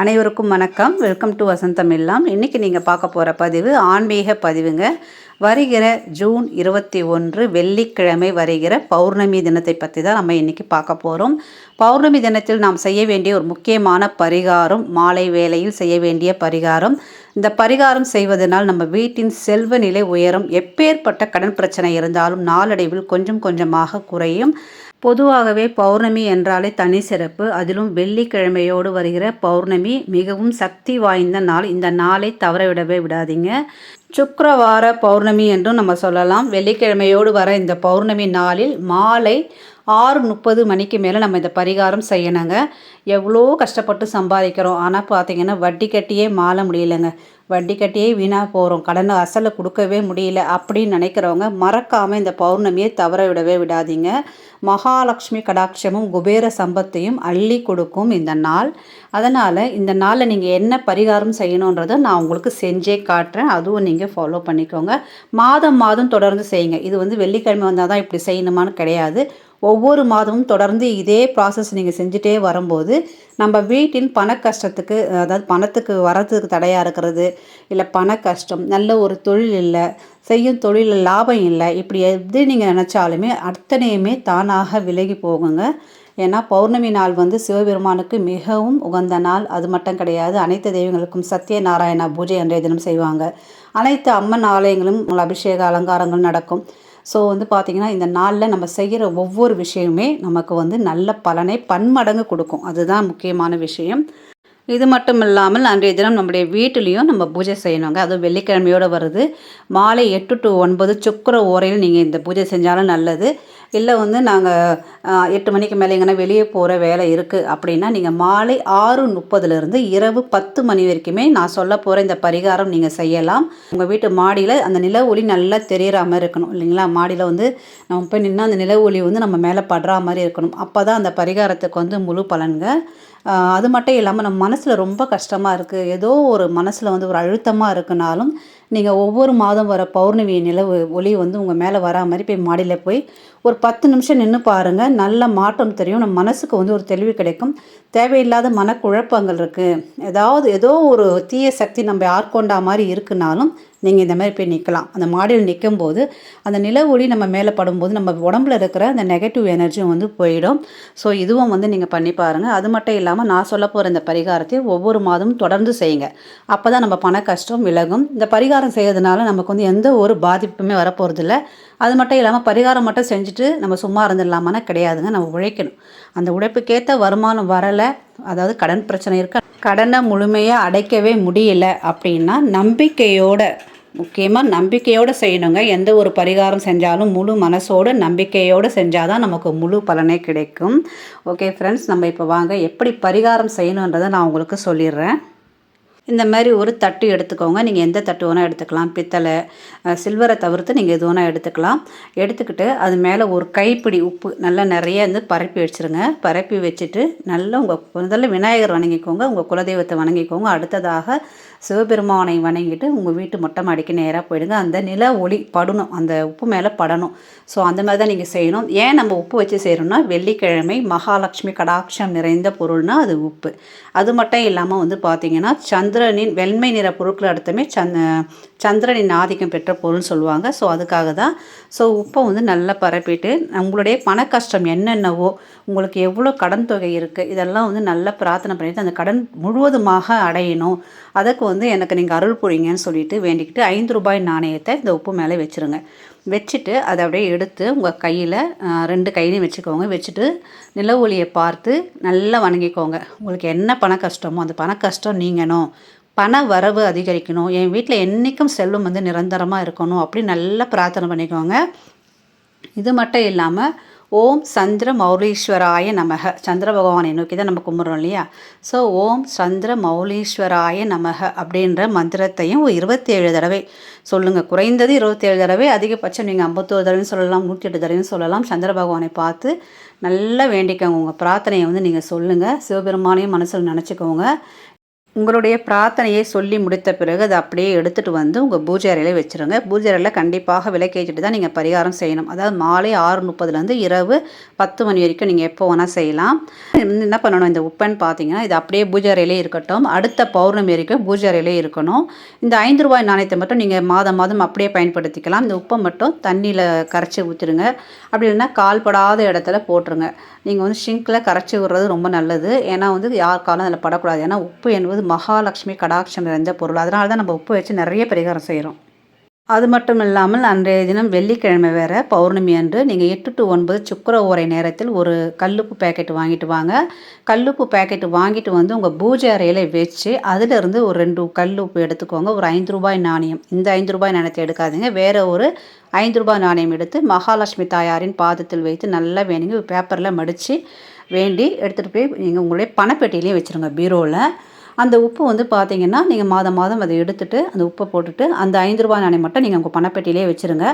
அனைவருக்கும் வணக்கம். Welcome to வசந்தம் எல்லாம். இன்றைக்கி நீங்கள் பார்க்க போகிற பதிவு ஆன்மீக பதிவுங்க. வருகிற ஜூன் இருபத்தி ஒன்று வெள்ளிக்கிழமை வருகிற பௌர்ணமி தினத்தை பற்றி தான் நம்ம இன்றைக்கி பார்க்க போகிறோம் பௌர்ணமி தினத்தில் நாம் செய்ய வேண்டிய ஒரு முக்கியமான பரிகாரம் மாலை வேளையில் செய்ய வேண்டிய பரிகாரம். இந்த பரிகாரம் செய்வதனால் நம்ம வீட்டின் செல்வ நிலை உயரும். எப்பேற்பட்ட கடன் பிரச்சனை இருந்தாலும் நாளடைவில் கொஞ்சம் கொஞ்சமாக குறையும். பொதுவாகவே பௌர்ணமி என்றாலே தனி சிறப்பு. அதிலும் வெள்ளிக்கிழமையோடு வருகிற பௌர்ணமி மிகவும் சக்தி வாய்ந்த நாள். இந்த நாளை தவறவிடவே விடாதீங்க. சுக்கரவார பௌர்ணமி என்றும் நம்ம சொல்லலாம். வெள்ளிக்கிழமையோடு வர இந்த பௌர்ணமி நாளில் மாலை ஆறு முப்பது மணிக்கு மேலே நம்ம இந்த பரிகாரம் செய்யணுங்க. எவ்வளோ கஷ்டப்பட்டு சம்பாதிக்கிறோம். ஆனால் பார்த்தீங்கன்னா வட்டி கட்டியே மாற முடியலைங்க. வட்டி கட்டியே வீணாக போகிறோம் கடனை அசலை கொடுக்கவே முடியல அப்படின்னு நினைக்கிறவங்க மறக்காமல் இந்த பௌர்ணமியை தவற விடவே விடாதீங்க. மகாலட்சுமி கடாட்சமும் குபேர சம்பத்தையும் அள்ளி கொடுக்கும் இந்த நாள். அதனால் இந்த நாளில் நீங்கள் என்ன பரிகாரம் செய்யணுன்றதை நான் உங்களுக்கு செஞ்சே காட்டுறேன். அதுவும் நீங்கள் ஃபாலோ பண்ணிக்கோங்க. மாதம் மாதம் தொடர்ந்து செய்யுங்க. இது வந்து வெள்ளிக்கிழமை வந்தால் தான் இப்படி செய்யணுமான்னு கிடையாது. ஒவ்வொரு மாதமும் தொடர்ந்து இதே ப்ராசஸ் நீங்கள் செஞ்சுட்டே வரும்போது நம்ம வீட்டின் பண கஷ்டத்துக்கு அதாவது பணத்துக்கு வரத்துக்கு தடையாக இருக்கிறது இல்லை பண கஷ்டம் நல்ல ஒரு தொழில் இல்லை செய்யும் தொழிலில் லாபம் இல்லை இப்படி எது நீங்கள் நினச்சாலுமே அத்தனையுமே தானாக விலகி போகுங்க. ஏன்னா பௌர்ணமி நாள் வந்து சிவபெருமானுக்கு மிகவும் உகந்த நாள். அது மட்டும் கிடையாது அனைத்து தெய்வங்களுக்கும் சத்யநாராயண பூஜை அன்றைய தினம் செய்வாங்க. அனைத்து அம்மன் ஆலயங்களும் அபிஷேக அலங்காரங்கள் நடக்கும். ஸோ வந்து பார்த்திங்கன்னா இந்த நாளில் நம்ம செய்கிற ஒவ்வொரு விஷயமே நமக்கு வந்து நல்ல பலனை பன்மடங்கு கொடுக்கும். அதுதான் முக்கியமான விஷயம். இது மட்டும் இல்லாமல் அன்றைய தினம் நம்முடைய வீட்டிலையும் நம்ம பூஜை செய்யணுங்க. அதுவும் வெள்ளிக்கிழமையோடு வருது மாலை எட்டு டு ஒன்பது சுக்கர ஓரையில் நீங்கள் இந்த பூஜை செஞ்சாலும் நல்லது. இல்லை வந்து நாங்கள் எட்டு மணிக்கு மேலே எங்கன்னா வெளியே போகிற வேலை இருக்குது அப்படின்னா நீங்கள் மாலை ஆறு முப்பதுலேருந்து இரவு பத்து மணி வரைக்குமே நான் சொல்ல போகிற இந்த பரிகாரம் நீங்கள் செய்யலாம். உங்கள் வீட்டு மாடியில் அந்த நில ஒளி நல்லா தெரிகிற மாதிரி இருக்கணும் இல்லைங்களா? மாடியில் வந்து நம்ம போய் நின்று அந்த நில ஒளி வந்து நம்ம மேலே படுற மாதிரி இருக்கணும். அப்போ தான் அந்த பரிகாரத்துக்கு வந்து முழு பலன்க. அது மட்டும் இல்லாமல் நம்ம மனசில் ரொம்ப கஷ்டமாக இருக்குது ஏதோ ஒரு மனசில் வந்து ஒரு அழுத்தமாக இருக்குனாலும் நீங்கள் ஒவ்வொரு மாதம் வர பௌர்ணமி நிலவு ஒளி வந்து உங்கள் மேலே வரா மாதிரி போய் மாடியில் போய் ஒரு பத்து நிமிஷம் நின்று பாருங்கள் நல்ல மாற்றம் தெரியும். நம்ம மனசுக்கு வந்து ஒரு தெளிவு கிடைக்கும். தேவையில்லாத மனக்குழப்பங்கள் இருக்குது ஏதாவது ஏதோ ஒரு தீய சக்தி நம்ம ஆட்கொண்டா மாதிரி இருக்குனாலும் நீங்கள் இந்த மாதிரி போய் நிற்கலாம் அந்த மாடியில் நிற்கும்போது அந்த நில ஒளி நம்ம மேலே படும்போது நம்ம உடம்புல இருக்கிற அந்த நெகட்டிவ் எனர்ஜியும் வந்து போயிடும். ஸோ இதுவும் வந்து நீங்கள் பண்ணி பாருங்கள் அது மட்டும் இல்லாமல் நான் சொல்ல போகிற இந்த பரிகாரத்தை ஒவ்வொரு மாதமும் தொடர்ந்து செய்யுங்க. அப்போ தான் நம்ம பண கஷ்டம் விலகும். இந்த பரிகாரம் செய்கிறதுனால நமக்கு வந்து எந்த ஒரு பாதிப்புமே வரப்போகிறதில்ல அது மட்டும் இல்லாமல் பரிகாரம் மட்டும் செஞ்சுட்டு நம்ம சும்மா இருந்துடலாமான்னா கிடையாதுங்க. நம்ம உழைக்கணும். அந்த உழைப்புக்கேற்ற வருமானம் வரலை. அதாவது கடன் பிரச்சனை இருக்க கடனை முழுமையாக அடைக்கவே முடியல அப்படின்னா நம்பிக்கையோட முக்கியமாக நம்பிக்கையோடு செய்யணுங்க. எந்த ஒரு பரிகாரம் செஞ்சாலும் முழு மனசோடு நம்பிக்கையோடு செஞ்சால் தான் நமக்கு முழு பலனே கிடைக்கும். ஓகே ஃப்ரெண்ட்ஸ் நம்ம இப்போ வாங்க. எப்படி பரிகாரம் செய்யணுன்றதை நான் உங்களுக்கு சொல்லிடுறேன். இந்த மாதிரி ஒரு தட்டு எடுத்துக்கோங்க. நீங்கள் எந்த தட்டு வேணால் எடுத்துக்கலாம். பித்தளை சில்வரை தவிர்த்து நீங்கள் எது வேணால் எடுத்துக்கலாம். எடுத்துக்கிட்டு அது மேலே ஒரு கைப்பிடி உப்பு நல்லா நிறைய வந்து பரப்பி வச்சுருங்க. பரப்பி வச்சுட்டு நல்லா உங்கள் முதல்ல விநாயகர் வணங்கிக்கோங்க. உங்கள் குலதெய்வத்தை வணங்கிக்கோங்க. அடுத்ததாக சிவபெருமானை வணங்கிட்டு உங்கள் வீட்டு மொட்டை மாடிக்கு நேராக போயிடுங்க. அந்த நில ஒளி படணும். அந்த உப்பு மேலே படணும். ஸோ அந்த மாதிரி தான் நீங்கள் செய்யணும். ஏன் நம்ம உப்பு வச்சு செய்கிறோம்னா வெள்ளிக்கிழமை மகாலட்சுமி கடாட்சம் நிறைந்த பொருள்னால் அது உப்பு. அது மட்டும் இல்லாமல் வந்து பார்த்திங்கன்னா சந்த் சந்திரனின் வெண்மை நிற பொருட்கள் அடுத்தமே சந்த சந்திரனின் ஆதிக்கம் பெற்ற பொருள்னு சொல்லுவாங்க. ஸோ அதுக்காக தான் ஸோ உப்பை வந்து நல்லா பரப்பிட்டு உங்களுடைய பண கஷ்டம் என்னென்னவோ உங்களுக்கு எவ்வளோ கடன் தொகை இருக்குது இதெல்லாம் வந்து நல்லா பிரார்த்தனை பண்ணிவிட்டு அந்த கடன் முழுவதுமாக அடையணும். அதுக்கு வந்து எனக்கு நீங்கள் அருள் புரிங்கன்னு சொல்லிட்டு வேண்டிக்கிட்டு ஐந்து ரூபாய் நாணயத்தை இந்த உப்பு மேலே வச்சுருங்க. வச்சுட்டு அதை அப்படியே எடுத்து உங்கள் கையில் ரெண்டு கையிலையும் வச்சுக்கோங்க. வச்சுட்டு நில ஒளியை பார்த்து நல்லா வணங்கிக்கோங்க. உங்களுக்கு என்ன பண கஷ்டமோ அந்த பண கஷ்டம் நீங்கணும். பண வரவு அதிகரிக்கணும். என் வீட்டில் என்றைக்கும் செல்வம் வந்து நிரந்தரமாக இருக்கணும். அப்படின்னு நல்லா பிரார்த்தனை பண்ணிக்கோங்க. இது மட்டும் இல்லாமல் ஓம் சந்திர மௌலீஸ்வராய நமக. சந்திர பகவானை நோக்கி தான் நம்ம கும்பிட்றோம் இல்லையா? ஸோ ஓம் சந்திர மௌலீஸ்வராய நமக அப்படின்ற மந்திரத்தையும் ஒரு இருபத்தேழு தடவை சொல்லுங்கள் குறைந்தது இருபத்தேழு தடவை அதிகபட்சம் நீங்கள் ஐம்பத்தோரு தடவையும் சொல்லலாம் நூற்றி எட்டு தடவையும் சொல்லலாம். சந்திர பகவானை பார்த்து நல்லா வேண்டிக்கோங்க. உங்கள் பிரார்த்தனையை வந்து நீங்கள் சொல்லுங்கள் சிவபெருமானையும் மனசில் நினச்சிக்கோங்க. உங்களுடைய பிரார்த்தனையை சொல்லி முடித்த பிறகு அதை அப்படியே எடுத்துகிட்டு வந்து உங்கள் பூஜை அறையில் வச்சுருங்க. பூஜை அறையில் கண்டிப்பாக விளக்கேற்றிட்டு தான் நீங்கள் பரிகாரம் செய்யணும். அதாவது மாலை ஆறு முப்பதுலேருந்து இரவு பத்து மணி வரைக்கும் நீங்கள் எப்போ வேணால் செய்யலாம். என்ன பண்ணணும்? இந்த உப்பன் பார்த்தீங்கன்னா இது அப்படியே பூஜை அறையிலே இருக்கட்டும். அடுத்த பௌர்ணமி வரைக்கும் பூஜை அறையிலே இருக்கணும். இந்த ஐந்து ரூபாய் நாணயத்தை மட்டும் நீங்கள் மாதம் மாதம் அப்படியே பயன்படுத்திக்கலாம். இந்த உப்பை மட்டும் தண்ணியில் கரைச்சி ஊற்றிடுங்க அப்படி இல்லைன்னா கால்படாத இடத்துல போட்டுருங்க. நீங்கள் வந்து ஷிங்கில் கரைச்சி விடுறது ரொம்ப நல்லது. ஏன்னா வந்து யார் காலம் அதில் படக்கூடாது. ஏன்னா உப்பு என்பது மகாலட்சுமி கடாட்சம் நிறைந்த பொருள். அதனால தான் நம்ம உப்பு வச்சு நிறைய பரிகாரம் செய்கிறோம் அது மட்டும் இல்லாமல் அன்றைய தினம் வெள்ளிக்கிழமை வேறு பௌர்ணமி அன்று நீங்கள் எட்டு டு ஒன்பது சுக்கர ஓரை நேரத்தில் ஒரு கல்லுப்பு பேக்கெட் வாங்கிட்டு வாங்க. கல்லுப்பு பேக்கெட் வாங்கிட்டு வந்து உங்கள் பூஜை அறையில் வச்சு அதிலிருந்து ஒரு ரெண்டு கல்லுப்பு எடுத்துக்கோங்க. ஒரு ஐந்து ரூபாய் நாணயம். இந்த ஐந்து ரூபாய் நாணயத்தை எடுக்காதீங்க. வேறு ஒரு ஐந்து ரூபாய் நாணயம் எடுத்து மகாலட்சுமி தாயாரின் பாதத்தில் வைத்து நல்லா வேணுங்க. பேப்பரில் மடித்து வேண்டி எடுத்துகிட்டு போய் நீங்கள் உங்களுடைய பணப்பெட்டியிலையும் வச்சுருங்க. பீரோவில் அந்த உப்பு வந்து பார்த்தீங்கன்னா நீங்கள் மாதம் மாதம் அதை எடுத்துகிட்டு அந்த உப்பை போட்டுட்டு அந்த ஐந்து ரூபாய் நாணயம் மட்டும் நீங்கள் உங்கள் பணப்பெட்டியிலே வச்சுருங்க.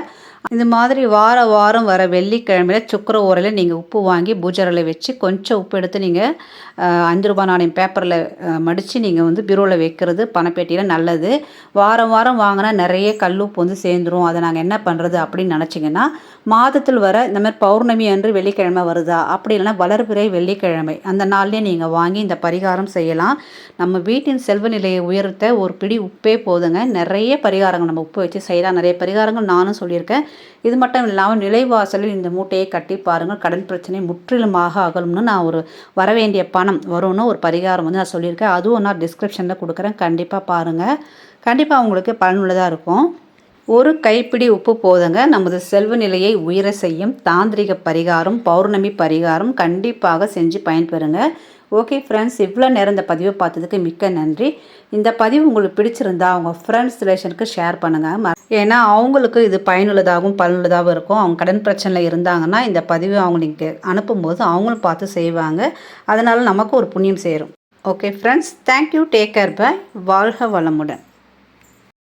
இந்த மாதிரி வார வாரம் வர வெள்ளிக்கிழமையில் சுக்கர ஓரையில் நீங்கள் உப்பு வாங்கி பூஜரில் வச்சு கொஞ்சம் உப்பு எடுத்து நீங்கள் அஞ்சு ரூபாய் நாணயம் பேப்பரில் மடித்து நீங்கள் வந்து பீரோவில் வைக்கிறது பணப்பேட்டியில் நல்லது. வாரம் வாரம் வாங்கினா நிறைய கல் உப்பு வந்து சேர்ந்துரும். அதை நாங்கள் என்ன பண்ணுறது அப்படின்னு நினச்சிங்கன்னா மாதத்தில் வர இந்த மாதிரி பௌர்ணமி அன்று வெள்ளிக்கிழமை வருதா? அப்படி இல்லைன்னா வளர்பிறை வெள்ளிக்கிழமை. அந்த நாள்லேயே நீங்கள் வாங்கி இந்த பரிகாரம் செய்யலாம். நம்ம வீட்டின் செல்வ நிலையை உயர்த்த ஒரு பிடி உப்பே போதுங்க. நிறைய பரிகாரங்கள் நம்ம உப்பு வச்சு செய்யலாம். நிறைய பரிகாரங்கள் நானும் சொல்லியிருக்கேன். இது மட்டும் இல்லாமல் நிலைவாசலில் இந்த மூட்டையை கட்டி பாருங்கள். கடன் பிரச்சனை முற்றிலுமாக அகலும்னு நான் ஒரு வர வேண்டிய பணம் வரும்னு ஒரு பரிகாரம் வந்து நான் சொல்லியிருக்கேன். அதுவும் நான் டிஸ்கிரிப்ஷனில் கொடுக்குறேன். கண்டிப்பாக பாருங்கள் கண்டிப்பாக உங்களுக்கு பலனுள்ளதாக இருக்கும். ஒரு கைப்பிடி உப்பு போதுங்க. நமது செல்வ நிலையை உயர செய்யும் தாந்திரிக பரிகாரம் பௌர்ணமி பரிகாரம் கண்டிப்பாக செஞ்சு பயன்பெறுங்க. ஓகே ஃப்ரெண்ட்ஸ் இவ்வளோ நேரம் இந்த பதிவை பார்த்ததுக்கு மிக்க நன்றி. இந்த பதிவு உங்களுக்கு பிடிச்சிருந்தா அவங்க ஃப்ரெண்ட்ஸ் ரிலேஷனுக்கு ஷேர் பண்ணுங்கள் ஏன்னா அவங்களுக்கு இது பயனுள்ளதாகவும் பலனுள்ளதாகவும் இருக்கும். அவங்க கடன் பிரச்சனையில் இருந்தாங்கன்னா இந்த பதிவு அவங்களுக்கு அனுப்பும்போது அவங்களும் பார்த்து செய்வாங்க. அதனால் நமக்கு ஒரு புண்ணியம் சேரும். Okay friends thank you take care bye வாழ்க வளமுடன்.